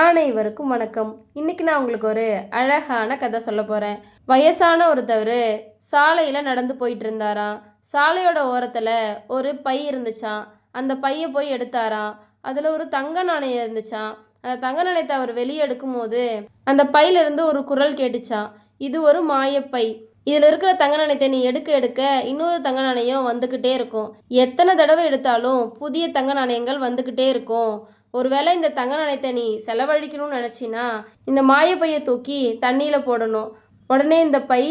அனைவருக்கும் வணக்கம். இன்னைக்கு நான் உங்களுக்கு ஒரு அழகான கதை சொல்ல போகிறேன் வயசான ஒருத்தவர் சாலையில் நடந்து போயிட்டு இருந்தாராம். சாலையோட ஓரத்தில் ஒரு பை இருந்துச்சான் அந்த பையை போய் எடுத்தாராம். அதில் ஒரு தங்க நாணயம் இருந்துச்சான் அந்த தங்க நாணயத்தை அவர் வெளியே எடுக்கும்போது அந்த பையிலிருந்து ஒரு குரல் கேட்டுச்சான் இது ஒரு மாயப்பை. இதில் இருக்கிற தங்க நாணயத்தை நீ எடுக்க எடுக்க இன்னொரு தங்க நாணயம் வந்துக்கிட்டே இருக்கும். எத்தனை தடவை எடுத்தாலும் புதிய தங்க நாணயங்கள் வந்துக்கிட்டே இருக்கும். ஒருவேளை இந்த தங்க நாணயத்தை நீ செலவழிக்கணும்னு நினச்சினா இந்த மாயப்பையை தூக்கி தண்ணியில் போடணும். உடனே இந்த பை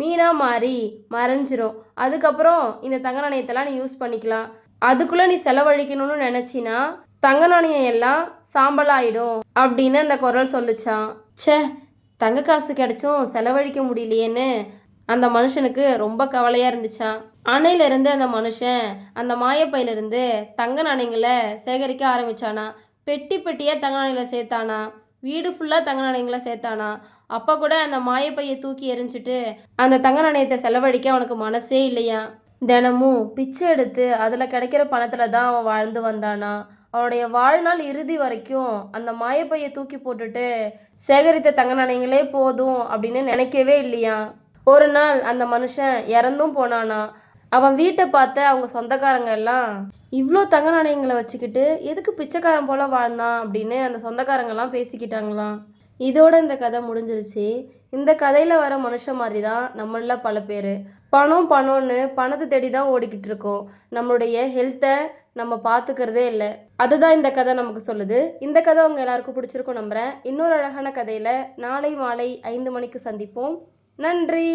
மீனாக மாறி மறைஞ்சிரும். அதுக்கப்புறம் இந்த தங்க நாணயத்தெல்லாம் நீ யூஸ் பண்ணிக்கலாம். அதுக்குள்ளே நீ செலவழிக்கணும்னு நினச்சினா தங்க நாணயம் எல்லாம் சாம்பலாயிடும் அப்படின்னு அந்த குரல் சொல்லுச்சான் ச்சே தங்க காசு கிடைச்சும் செலவழிக்க முடியலையேன்னு அந்த மனுஷனுக்கு ரொம்ப கவலையாக இருந்துச்சான் அணையிலிருந்து அந்த மனுஷன் அந்த மாயப்பையிலிருந்து தங்க நாணயங்களை சேகரிக்க ஆரம்பிச்சானா? பெட்டி பெட்டியாக தங்க நாணயங்களை சேர்த்தானா? வீடு ஃபுல்லாக தங்க நாணயங்களை சேர்த்தானா? அப்போ கூட அந்த மாயப்பையை தூக்கி எரிஞ்சிட்டு அந்த தங்க நாணயத்தை செலவழிக்க அவனுக்கு மனசே இல்லையா? தினமும் பிச்சை எடுத்து அதில் கிடைக்கிற பணத்தில் தான் அவன் வாழ்ந்து வந்தானா? அவனுடைய வாழ்நாள் இறுதி வரைக்கும் அந்த மாயப்பையை தூக்கி போட்டுட்டு சேகரித்த தங்க நாணயங்களே போதும் அப்படின்னு நினைக்கவே இல்லையா? ஒரு நாள் அந்த மனுஷன் இறந்தும் போனானா? அவன் வீட்டை பார்த்த அவங்க சொந்தக்காரங்க எல்லாம் இவ்வளோ தங்க நாணயங்களை வச்சுக்கிட்டு எதுக்கு பிச்சைக்காரன் போல வாழ்ந்தான்? அப்படின்னு அந்த சொந்தக்காரங்கெல்லாம் பேசிக்கிட்டாங்களாம். இதோட இந்த கதை முடிஞ்சிருச்சு. இந்த கதையில் வர மனுஷன் மாதிரி தான் நம்மள பல பேர். பணம் பணம்னு பணத்தை தேடி தான் ஓடிக்கிட்டு இருக்கோம். நம்மளுடைய ஹெல்த்தை நம்ம பார்த்துக்கிறதே இல்லை. அதுதான் இந்த கதை நமக்கு சொல்லுது. இந்த கதை உங்கள் எல்லாருக்கும் பிடிச்சிருக்கும் நம்புகிறேன் இன்னொரு அழகான கதையில் நாளை மாலை ஐந்து மணிக்கு சந்திப்போம். நன்றி.